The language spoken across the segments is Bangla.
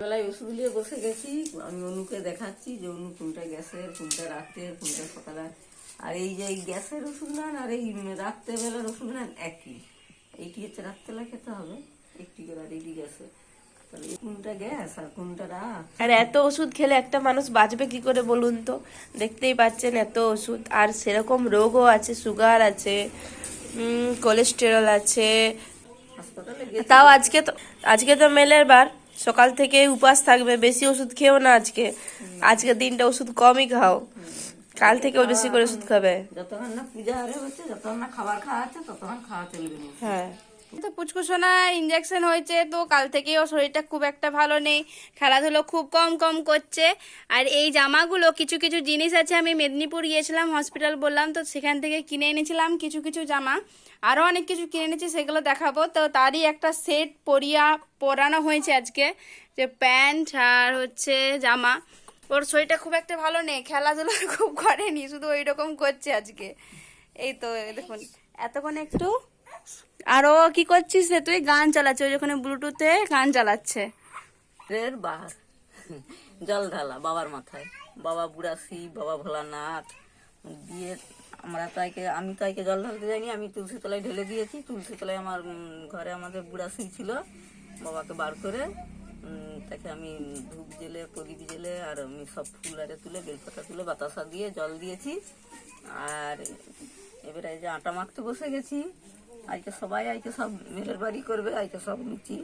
বেলায় ওষুধ নিয়ে বসে গেছি। আমি অনুকে দেখাচ্ছি যে অনু কোনটা গ্যাসের কোনটা রাতের কোনটা সকালে। আর এই যে গ্যাসের ওষুধ নেন আর এই রাত্রেবেলার ওষুধ নেন একই। এইটি হচ্ছে রাত্রেবেলা খেতে হবে একটি করে আর এইটি গ্যাসের তাহলে এই কোনটা গ্যাস আর কোনটা রাত? আর এত ওষুধ খেলে একটা মানুষ বাঁচবে কি করে বলুন তো? দেখতেই পাচ্ছেন এত ওষুধ। আর সেরকম রোগও আছে সুগার আছে কোলেস্টেরল আছে। তাও আজকে তো আজকে তো মেলের বার। সকাল থেকে উপাস থাকবে বেশি ওষুধ খেও না আজকে। আজকে দিনটা ওষুধ কমই খাও। কাল থেকেও বেশি করে ওষুধ খাবে। যতক্ষণ না পূজা আরে হচ্ছে যতক্ষণ না খাবার খাওয়া আছে ততক্ষণ খাওয়া চলবে না। হ্যাঁ। তো পুচকুসোনা ইঞ্জেকশন হয়েছে, তো কাল থেকেই ওর শরীরটা খুব একটা ভালো নেই। খেলাধুলো খুব কম কম করছে। আর এই জামাগুলো, কিছু কিছু জিনিস আছে, আমি মেদিনীপুর গিয়েছিলাম হসপিটাল বললাম, তো সেখান থেকে কিনে এনেছিলাম কিছু কিছু জামা। আরও অনেক কিছু কিনে এনেছি, সেগুলো দেখাবো। তো তারই একটা সেট পরিয়া পরানো হয়েছে আজকে, যে প্যান্ট আর হচ্ছে জামা। ওর শরীরটা খুব একটা ভালো নেই, খেলাধুলো খুব করেনি, শুধু ওই রকম করছে আজকে। এই তো, দেখুন, এতক্ষণ একটু আরও কি করছিস রে? তুই গান চালাচ্ছে ওই ওখানে ব্লুটুথে গান চালাচ্ছে। এর বার জল ঢালা, বাবার মাথায়। বাবা বুড়া শিব বাবা ভোলানাথ। দিয়ে আমরা তাইকে আমি তাইকে জল ঢালতে যাইনি, আমি তুলসী তলায় ঢেলে দিয়েছি। তুলসী তলায় আমার ঘরে আমাদের বুড়া শিব ছিল। বাবাকে বার করে তাকে আমি ধূপ জেলে, প্রদীপ জেলে আর আমি সব ফুল আরে তুলে, বেলপাতা তুলে, বাতাসা দিয়ে জল দিয়েছি। আর এবারে যে আটা মাখতে বসে গেছি আজকে সবাই আজকে সব মেয়ের বাড়ি করবে আজকে সব লুচি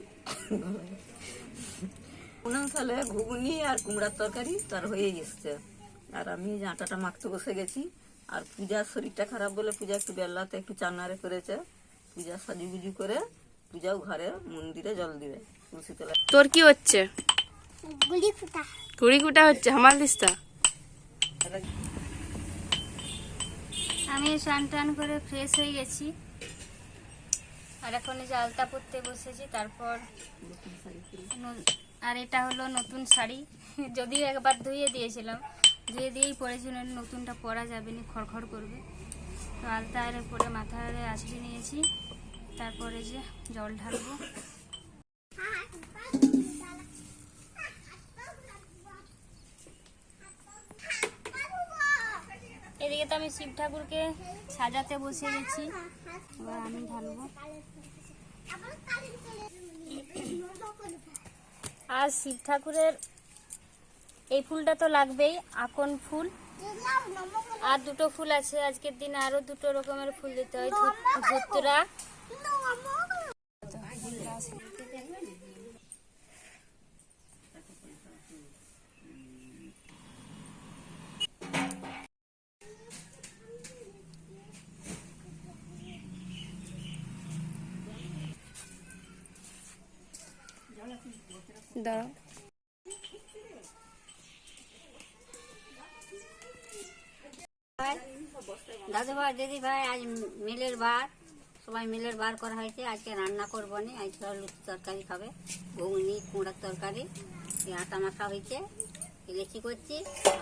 উনান সালে ঘুগনি আর কুমড়ার তরকারি তার হয়েই এসছে। আর আমি যে আটাটা মাখতে বসে গেছি আর পূজার শরীরটা খারাপ বলে পূজা একটু বেল্লাতে একটু চান্নারে করেছে। পূজা সাজুগুজু করে পূজাও ঘরে মন্দিরে জল দিবে তুলসী তোর কি হচ্ছে? কুড়ি কুটা হচ্ছে হামাল দিস্তা আমি স্নান টান করে ফ্রেশ হয়ে গেছি। আর এখন যে আলতা পরতে বসেছি, তারপর আর এটা হলো নতুন শাড়ি। যদিও একবার ধুয়ে দিয়েছিলাম, ধুয়ে দিয়েই পরেছি নতুনটা পরা যাবে না, খড়খড় করবে। তো আলতা আরে পরে মাথায় আসবি নিয়েছি, তারপরে যে জল ঢালবো। এদিকে তো আমি শিব ঠাকুরকে সাজাতে বসে গেছি। আমি ঢালবো। আর শিব ঠাকুরের এই ফুলটা তো লাগবেই, আকন ফুল। আর দুটো ফুল আছে, আজকের দিনে আরও দুটো রকমের ফুল দিতে হয় ধূতরা দাঁড়াও। দাদু ভাই, দিদি ভাই, আজ মিলের বার। সবাই মিলের বার করা হয়েছে। আজকে রান্না করব নি। আজকে লুচি তরকারি খাবে। ঘুগনি, কুমড়ার তরকারি আটা মাখা হয়েছে। ইলেচি করছি।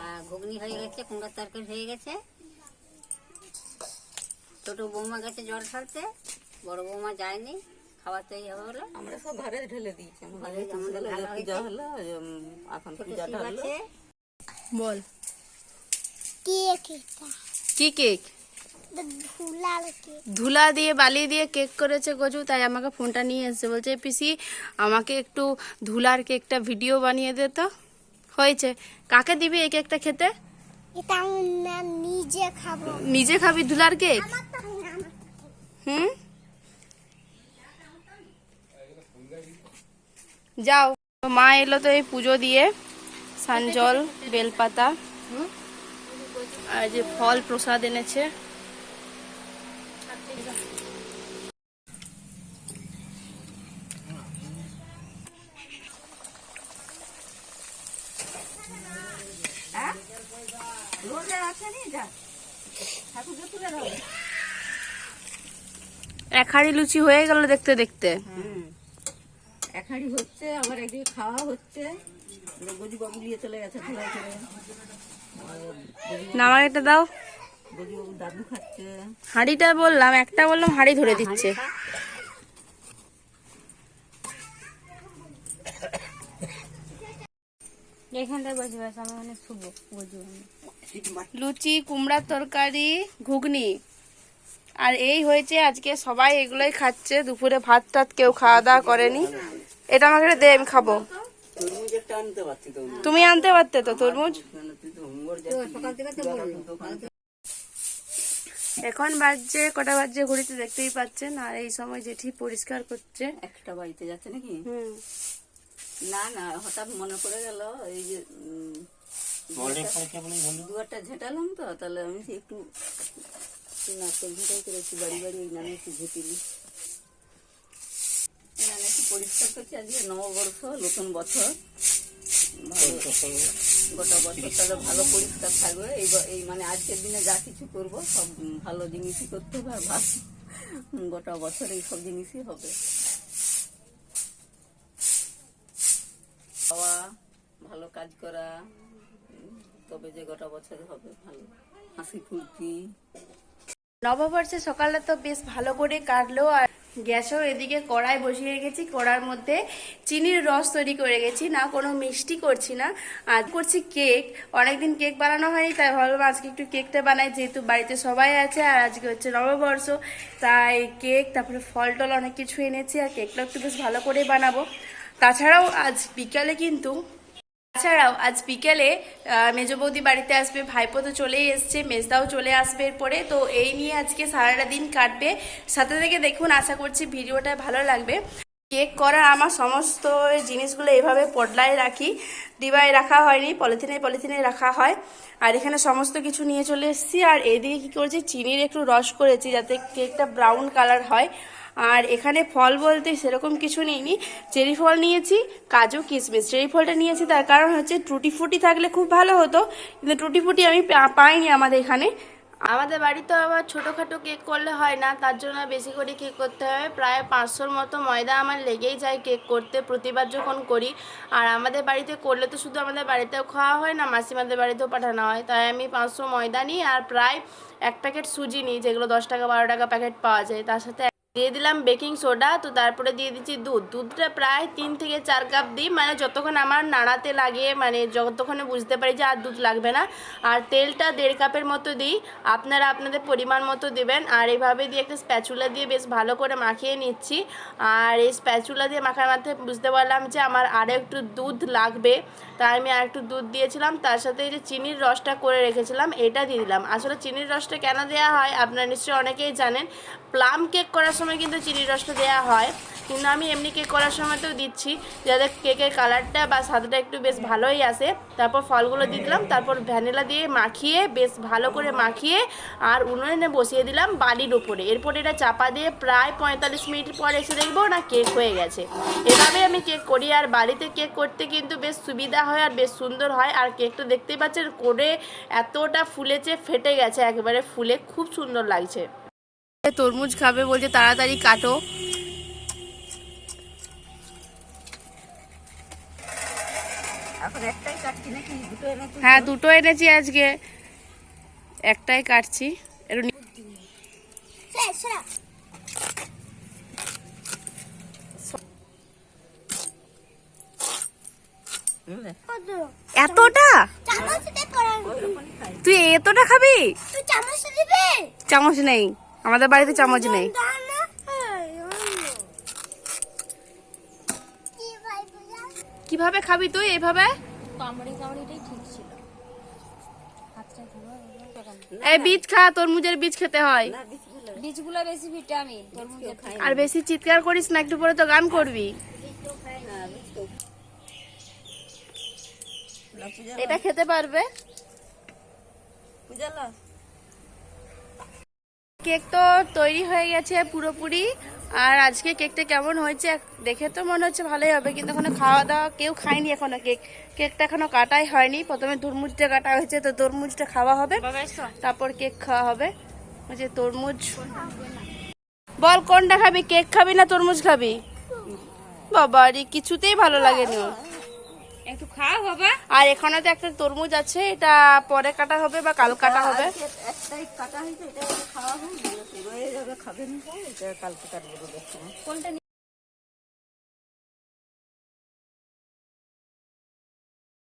আর ঘুগনি হয়ে গেছে, কুমড়ার তরকারি হয়ে গেছে। ছোট বৌমা গেছে জল ঢালতে। বড় বৌমা যায়নি। আমরা সব ঘরে ঢেলে দিয়েছি। ঘরে পূজা হলো এখন বল। কেক কি কেক? ধুলা দিয়ে বালি দিয়ে কেক করেছে গজু তাই আমাকে ফোনটা নিয়ে এসেছে। বলছে পিসি আমাকে একটু ধুলার কেকটা ভিডিও বানিয়ে দে তো। হয়েছে। কাকে দিবি এই কেকটা খেতে? নিজে খাব। নিজে খাবি ধুলার কেক? হুম? যাও। মা এলো তো এই পুজো দিয়ে। সানজল, বেলপাতা আর যে ফল প্রসাদ এনেছে। এক হাড়ি লুচি হয়ে গেল দেখতে দেখতে। এক হাঁড়ি হচ্ছে আবার একদিকে খাওয়া হচ্ছে। গজু বাবু নিয়ে চলে গেছে খোলা করে নামার এটা দাও। গজু বাবু দাদু খাচ্ছে। হাঁড়িটা বললাম একটা বললাম হাঁড়ি ধরে দিচ্ছে। এখানটায় বসে বসে আমার অনেক শুভ বুঝব লুচি কুমড়ার তরকারি ঘুগনি। আর এই হয়েছে আজকে সবাই এগুলোই খাচ্ছে দুপুরে ভাত টাত কেউ খাওয়া দাওয়া করেনি। এটা আমাকে দে আমি খাব। তুমি আনতে পারতে তো তরমুজ? এখন বাজছে কটা বাজছে ঘড়িতে দেখতেই পাচ্ছেন আর এই সময় জেঠি পরিষ্কার করছে। একটা বাড়িতে যাচ্ছে নাকি? হুম। না না হঠাৎ মনে পড়ে গেল এই যে দু একটা ঝেঁটালাম তো তাহলে আমি একটু নারকেল ঝেঁটাই করেছি বাড়ি বাড়ি এই নামে একটু ঝেঁটিলি পরিষ্কার করছি আজকে নববর্ষ, নতুন বছর। ভালো, গোটা বছর তাহলে ভালো পরিষ্কার থাকবে। এই মানে আজকের দিনে যা কিছু করব, সব ভালো জিনিসই করতে হবে, আর গোটা বছর এই সব জিনিসই হবে। খাওয়া, ভালো কাজ করা, তবে যে গোটা বছর হবে ভালো। হাসি ফুর্তি। নববর্ষে সকালটা তো বেশ ভালো করে কাটলো, আর গ্যাসও এদিকে কড়াই বসিয়ে রেখেছি, কড়ার মধ্যে চিনির রস তৈরি করে গেছি না, কোনো মিষ্টি করছি না। আর করছি কেক। অনেকদিন কেক বানানো হয়নি, তাই ভাবলাম আজকে একটু কেকটা বানাই, যেহেতু বাড়িতে সবাই আছে আর আজকে হচ্ছে নববর্ষ, তাই কেক, তারপরে ফল টল অনেক কিছু এনেছি আর কেকটা একটু বেশ ভালো করে বানাবো। তাছাড়াও আজ বিকালে কিন্তু তাছাড়াও আজ বিকেলে মেজ বৌদি বাড়িতে আসবে, ভাইপো তো চলেই এসছে, মেজদাও চলে আসবে এরপরে। তো এই নিয়ে আজকে সারাটা দিন কাটবে। সাথে থেকে দেখুন, আশা করছি ভিডিওটা ভালো লাগবে। কেক করার আমার সমস্ত জিনিসগুলো এভাবে পটলায় রাখি। ডিবায় রাখা হয়নি, পলিথিনে পলিথিনে রাখা হয়। আর এখানে সমস্ত কিছু নিয়ে চলে এসেছি। আর এদিকে কি করেছি, চিনির একটু রস করেছি যাতে কেকটা ব্রাউন কালার হয়। আর এখানে ফল বলতে সেরকম কিছু নিইনি। চেরি ফল নিয়েছি, কাজু কিশমিশ চেরি ফলটা নিয়েছি, তার কারণ হচ্ছে টুটি ফুটি থাকলে খুব ভালো হতো, কিন্তু টুটি ফুটি আমি পাইনি আমাদের এখানে। আমাদের বাড়িতে আবার ছোটোখাটো কেক করলে হয় না, তার জন্য বেশি করে কেক করতে হয়। প্রায় পাঁচশোর মতো ময়দা আমার লেগেই যায় কেক করতে, প্রতিবার যখন করি। আর আমাদের বাড়িতে করলে তো শুধু আমাদের বাড়িতেও খাওয়া হয় না, মাসিমাদের বাড়িতেও পাঠানো হয়। তাই আমি পাঁচশো ময়দা নিই আর প্রায় এক প্যাকেট সুজি নিই, যেগুলো দশ টাকা, বারো টাকা প্যাকেট পাওয়া যায়। তার সাথে দিয়ে দিলাম বেকিং সোডা, তো তারপরে দিয়ে দিচ্ছি দুধ। দুধটা প্রায় তিন থেকে চার কাপ দিই মানে যতক্ষণ আমার নাড়াতে লাগে মানে যতক্ষণে বুঝতে পারি যে আর দুধ লাগবে না। আর তেলটা দেড় কাপের মতো দিই, আপনারা আপনাদের পরিমাণ মতো দেবেন। আর এইভাবে দিয়ে একটা স্প্যাচুলা দিয়ে বেশ ভালো করে মাখিয়ে নিচ্ছি। আর এই স্প্যাচুলা দিয়ে মাখার মাথায় বুঝতে পারলাম যে আমার আরও একটু দুধ লাগবে। তাই আমি আর একটু দুধ দিয়েছিলাম, তার সাথে এই যে চিনির রসটা করে রেখেছিলাম, এটা দিয়ে দিলাম। আসলে চিনির রসটা কেন দেওয়া হয় আপনারা নিশ্চয়ই অনেকেই জানেন। প্লাম কেক করার সময় কিন্তু চিনির রসটা দেওয়া হয়। কিন্তু আমি এমনি কেক করার সময়তেও দিচ্ছি, যাতে কেকের কালারটা বা স্বাদটা একটু বেশ ভালোই আসে। তারপর ফলগুলো দিলাম, তারপর ভ্যানিলা দিয়ে মাখিয়ে, বেশ ভালো করে মাখিয়ে আর উনুনে বসিয়ে দিলাম বালির উপরে। এরপর এটা চাপা দিয়ে প্রায় পঁয়তাল্লিশ মিনিট পর এসে দেখব না কেক হয়ে গেছে। এভাবে আমি কেক করি আর বাড়িতে কেক করতে কিন্তু বেশ সুবিধা হয় আর বেশ সুন্দর হয়। আর কেকটা দেখতেই পাচ্ছেন করে এতটা ফুলেছে, ফেটে গেছে, একেবারে ফুলে খুব সুন্দর লাগছে। তরমুজ খাবে বলছে তাড়াতাড়ি কাটো। হ্যাঁ দুটো এনেছি আজকে। একটাই কাটছি? এতটা? তুই এতটা খাবি? চামচ নেই। আমাদের বাড়িতে চামচ নেই। কীভাবে খাবি তুই এইভাবে ধোয়া এই বীজ খা তরমুজের বীজ খেতে হয়। বীজগুলো বেশি ভিটামিন আর বেশি চিৎকার করিস না একটু পরে তো গান করবি। এটা খেতে পারবে? পূজালা কেক তো তৈরি হয়ে গেছে পুরোপুরি। আর আজকে কেকটা কেমন হয়েছে দেখে তো মনে হচ্ছে ভালোই হবে কিন্তু এখনও খাওয়া দাওয়া কেউ খায়নি এখনও কেক। কেকটা এখনও কাটাই হয়নি। প্রথমে তরমুজটা কাটা হয়েছে তো তরমুজটা খাওয়া হবে। তারপর কেক খাওয়া হবে। ওই যে তরমুজ। বল কোনটা খাবি? কেক খাবি না তরমুজ খাবি? বাবা কিছুতেই ভালো লাগেনি। ওর। একটু খাও বাবা। আর এখানে তো একটা তরমুজ আছে এটা পরে কাটা হবে বা কাল কাটা হবে? একটাই কাটা হয়েছে এটা খাওয়া হবে রয়ে যাবে খাবেন কালকে কাটবো কোনটা